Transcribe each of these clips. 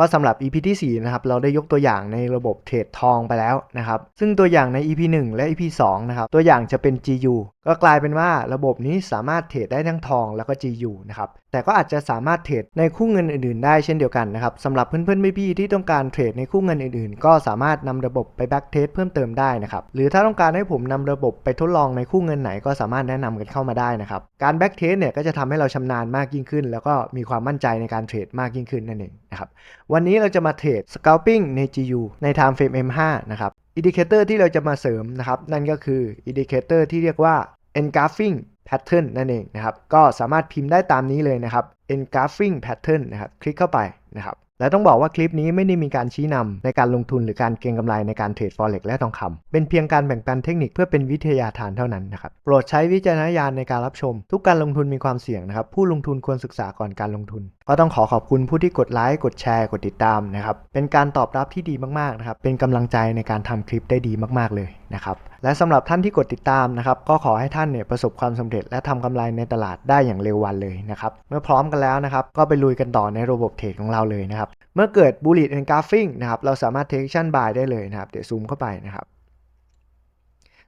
ก็สำหรับ EP ที่ 4 นะครับ เราได้ยกตัวอย่างในระบบเทรดทองไปแล้วนะครับ ซึ่งตัวอย่างใน EP 1 และ EP 2 นะครับ ตัวอย่างจะเป็น GU ก็กลายเป็นว่าระบบนี้สามารถเทรดได้ทั้งทองแล้วก็ GU นะครับ แต่ก็อาจจะสามารถเทรดในคู่เงินอื่นๆ ได้เช่นเดียวกันนะครับสำหรับเพื่อนๆพี่ๆที่ต้องการเทรดในคู่เงินอื่นๆ ก็สามารถนำระบบไปแบ็กเทสเพิ่มเติมได้นะครับ หรือถ้าต้องการให้ผมนำระบบไปทดลองในคู่เงินไหนก็สามารถแนะนำกันเข้ามาได้นะครับ การแบ็กเทสเนี่ยก็จะทำให้เราชำนาญมากยิ่งขึ้น แล้วก็มีความมั่นใจในการเทรดมากยิ่งขึ้นนั่นเองนะครับ วันนี้เราจะมาเทรด scalping ใน GU ใน time frame M5 นะครับอินดิเคเตอร์ที่เราจะมาเสริมนะครับ นั่นก็คืออินดิเคเตอร์ที่เรียกว่า engraphing pattern นั่นเองนะครับ ก็สามารถพิมพ์ได้ตามนี้เลยนะครับ engulfing pattern นะครับคลิกเข้าไปนะครับและต้องบอกว่าคลิปนี้ไม่ได้มีการชี้นำในการลงทุนหรือการเก็งกำไรในการเทรด forex และทองคำเป็นเพียงการแบ่งปันเทคนิคเพื่อเป็นวิทยาทานเท่านั้นนะครับโปรดใช้วิจารณญาณในการรับชม ทุกการลงทุนมีความเสี่ยงนะครับ ผู้ลงทุนควรศึกษาก่อนการลงทุน ก็ต้องขอขอบคุณผู้ที่กดไลค์กดแชร์กดติดตามนะครับเป็นการตอบรับที่ดีมากๆนะครับเป็นกำลังใจในการทำคลิปได้ดีมากๆเลยนะครับและสำหรับท่านที่กดติดตามนะครับก็ขอให้ท่านเนี่ยประสบความสำเร็จและทำกำไรในตลาดได้อย่างเร็ววันเลยนะครับเมื่อพร้อมกันแล้วนะครับ ก็ไปลุยกันต่อในระบบเทรดของเราเลยนะครับ เมื่อเกิด bullet engulfing นะครับ เราสามารถ take action buy ได้เลยนะครับ เดี๋ยวซูมเข้าไปนะครับ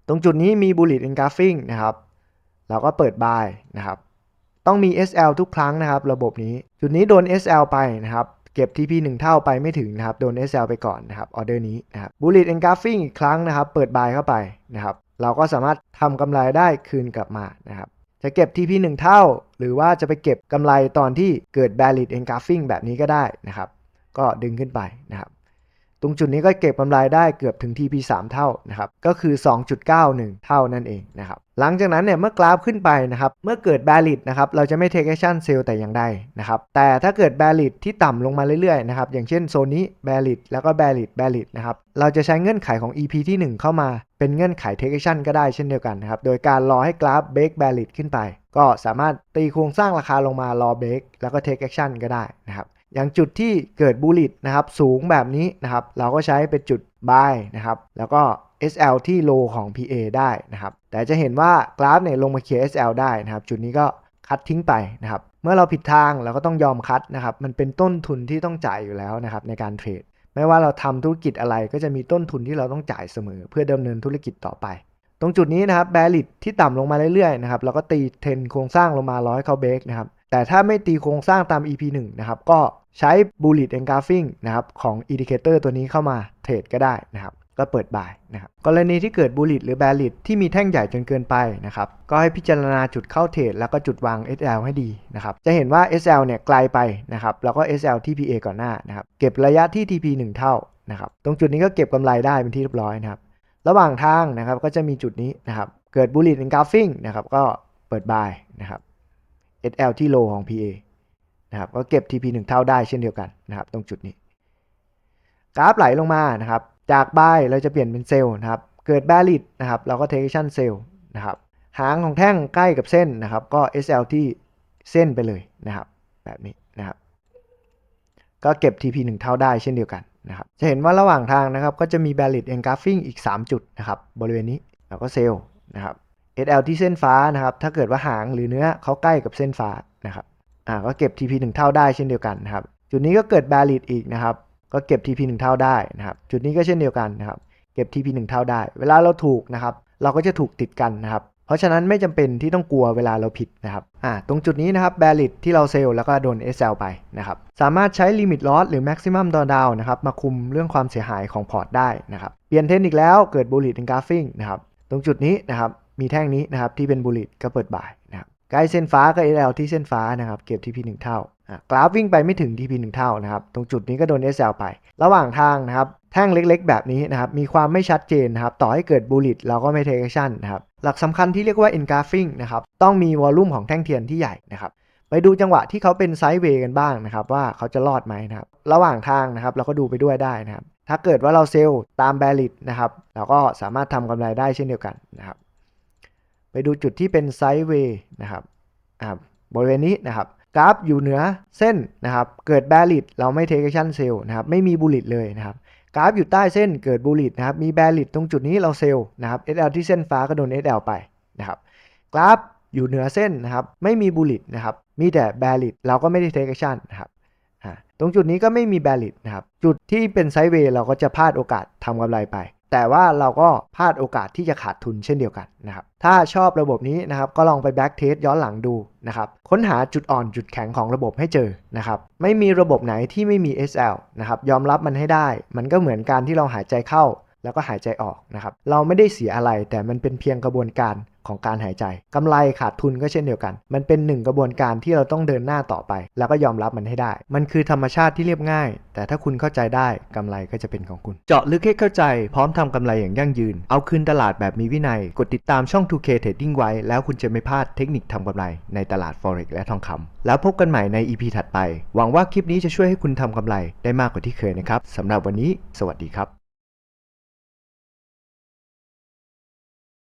ตรงจุดนี้มี bullet engulfing นะครับ เราก็เปิด buy นะครับ ต้องมี SL ทุกครั้งนะครับ ระบบนี้ จุดนี้โดน SL ไปนะครับ เก็บ TP 1 เท่าไปไม่ถึงนะครับ โดน SL ไปก่อนนะครับ ออเดอร์นี้นะครับ bullet engulfing อีกครั้งนะครับ เปิด buy เข้าไปนะครับ เราก็สามารถทำกำไรได้คืนกลับมานะครับ จะเก็บ TP 1 เท่า หรือว่าจะไปเก็บกำไรตอนที่เกิด valid engulfing แบบนี้ก็ได้นะครับ ก็ดึงขึ้นไปนะครับ ตรงจุดนี้ก็เก็บกำไรได้เกือบถึง TP 3 เท่านะครับ ก็คือ 2.91 เท่านั่นเองนะครับ หลังจากนั้นเนี่ยเมื่อกราฟขึ้นไปนะครับ เมื่อเกิด valid นะครับ เราจะไม่ take action sell แต่อย่างใดนะครับ แต่ถ้าเกิด valid ที่ต่ำลงมาเรื่อยๆนะครับ อย่างเช่นโซนนี้ valid แล้วก็ valid valid นะครับ เราจะใช้เงื่อนไขของ EP ที่ 1 เข้ามา เป็นเงื่อนไข take action ก็ได้เช่นเดียวกันนะครับ โดยการรอให้กราฟ break valid ขึ้นไป ก็สามารถตีโครงสร้างราคาลงมารอ break แล้วก็ take action ก็ได้นะครับ อย่างจุดที่เกิดบูลิตนะครับสูงแบบนี้นะครับเราก็ใช้เป็นจุด buy นะครับแล้วก็ SL ที่ low ของ PA ได้นะครับแต่จะเห็นว่ากราฟเนี่ยลงมาเคลียร์ SL ได้นะครับจุดนี้ก็คัดทิ้งไปนะครับเมื่อเราผิดทางเราก็ต้องยอมคัดนะครับมันเป็นต้นทุนที่ต้องจ่ายอยู่แล้วนะครับในการเทรดไม่ว่าเราทำธุรกิจอะไรก็จะมีต้นทุนที่เราต้องจ่ายเสมอ เพื่อดำเนินธุรกิจต่อไป ตรงจุดนี้นะครับแบริดที่ต่ำลงมาเรื่อยๆนะครับเราก็ตีเทนโครงสร้างลงมาร้อยเข้าเบรกนะครับ แต่ถ้าไม่ตีโครงสร้างตาม EP 1 นะครับ ก็ใช้ bullet engulfing นะครับของ indicator ตัวนี้เข้ามาเทรดก็ได้นะครับ ก็เปิดบ่ายนะครับ กรณีที่เกิด bullet หรือ bearish ที่มีแท่งใหญ่จนเกินไปนะครับ ก็ให้พิจารณาจุดเข้าเทรดแล้วก็จุดวาง SL ให้ดีนะครับ จะเห็นว่า SL เนี่ยไกลไปนะครับ แล้วก็ SL ที่ PA ก่อนหน้านะครับ เก็บระยะที่ TP 1 เท่านะครับ ตรงจุดนี้ก็เก็บกำไรได้เป็นที่เรียบร้อยนะครับ ระหว่างทางนะครับก็จะมีจุดนี้นะครับ เกิด bullet engulfing นะครับ ก็เปิด buy นะครับ SL ที่ low ของ PA นะครับก็เก็บ TP 1 เท่าได้เช่นเดียวกันนะครับตรงจุดนี้ กราฟไหลลงมานะครับจาก buy เราจะเปลี่ยนเป็นเซลล์นะครับเกิด bearish นะครับเราก็ take action sell นะครับหางของแท่งใกล้กับเส้นนะครับก็ SL ที่เส้นไปเลยนะครับแบบนี้นะครับก็เก็บ TP 1 เท่าได้เช่นเดียวกันนะครับจะเห็นว่าระหว่างทางนะครับก็จะมี bearish engulfing อีก 3 จุดนะครับบริเวณนี้แล้วก็เซลล์นะครับ SL ที่เส้นฟ้านะครับ ถ้าเกิดว่าหางหรือเนื้อเขาใกล้กับเส้นฟ้านะครับ อ่า ก็เก็บ TP 1 เท่าได้เช่นเดียวกันนะครับ จุดนี้ก็เกิด bearish อีกนะครับ ก็เก็บ TP 1 เท่าได้นะครับ จุดนี้ก็เช่นเดียวกันนะครับ เก็บ TP 1 เท่าได้ เวลาเราถูกนะครับ เราก็จะถูกติดกันนะครับ เพราะฉะนั้นไม่จำเป็นที่ต้องกลัวเวลาเราผิดนะครับ อ่า ตรงจุดนี้นะครับ bearish ที่เราเซลล์แล้วก็โดน SL ไปนะครับ สามารถใช้ limit loss หรือ maximum drawdown นะครับ มาคุมเรื่องความเสียหายของพอร์ตได้นะครับ เปลี่ยนเทนอีกแล้วเกิด bullish engulfing นะครับ ตรงจุดนี้นะครับ มีแท่งนี้นะครับที่เป็น bullish ก็เปิดบ่ายนะครับใกล้เส้นฟ้าก็ SL ที่เส้นฟ้านะครับเก็บ TP 1 เท่าอะกราฟวิ่งไปไม่ถึง TP 1 เท่านะครับตรงจุดนี้ก็โดน SL ไป ระหว่างทางนะครับแท่งเล็กๆ แบบนี้นะครับมีความไม่ชัดเจนนะครับต่อให้เกิด bullish เราก็ไม่ take action นะครับหลักสำคัญที่เรียกว่า engulfing นะครับต้องมีวอลลุ่มของแท่งเทียนที่ใหญ่นะครับไปดูจังหวะที่เขาเป็นไซด์เวย์กันบ้างนะครับว่าเขาจะรอดไหมนะครับระหว่างทางนะครับเราก็ดูไปด้วยได้นะครับถ้าเกิดว่าเราเซลล์ตาม bearish นะครับเราก็สามารถทำกำไรได้เช่นเดียวกันนะครับ ไปดูจุดที่เป็นไซด์เวย์นะครับอ่าบริเวณนี้นะครับกราฟอยู่เหนือเส้นนะครับ เกิด bearish เราไม่ take action sell นะครับ ไม่มี bullish เลยนะครับ กราฟอยู่ใต้เส้นเกิด bullish นะครับ มี bearish ตรงจุดนี้เราเซลล์นะครับ SL ที่เส้นฟ้าก็โดน SL ไปนะครับ กราฟอยู่เหนือเส้นนะครับ ไม่มี bullish นะครับ มีแต่ bearish เราก็ไม่ได้ take action นะครับตรงจุดนี้ก็ไม่มี valid นะครับ จุดที่เป็นไซด์เวย์เราก็จะพลาดโอกาสทำกำไรไป แต่ว่าเราก็พลาดโอกาสที่จะขาดทุนเช่นเดียวกันนะครับ ถ้าชอบระบบนี้นะครับก็ลองไป back test ย้อนหลังดูนะครับ ค้นหาจุดอ่อนจุดแข็งของระบบให้เจอนะครับ ไม่มีระบบไหนที่ไม่มี SL นะครับ ยอมรับมันให้ได้ มันก็เหมือนการที่เราหายใจเข้า แล้วก็หายใจออกนะครับ เราไม่ได้เสียอะไรแต่มันเป็นเพียงกระบวนการของการหายใจกำไรขาดทุนก็เช่นเดียวกัน มันเป็นหนึ่งกระบวนการที่เราต้องเดินหน้าต่อไป แล้วก็ยอมรับมันให้ได้ มันคือธรรมชาติที่เรียบง่าย แต่ถ้าคุณเข้าใจได้กำไรก็จะเป็นของคุณ เจาะลึกให้เข้าใจ พร้อมทำกำไรอย่างยั่งยืน เอาคืนตลาดแบบมีวินัย กดติดตามช่อง 2K Trading ไว้ แล้วคุณจะไม่พลาดเทคนิคทำกำไรในตลาด Forex และทองคำแล้วพบกันใหม่ใน EP ถัดไป หวังว่าคลิปนี้จะช่วยให้คุณทำกำไรได้มากกว่าที่เคยนะครับสำหรับวันนี้ สวัสดีครับ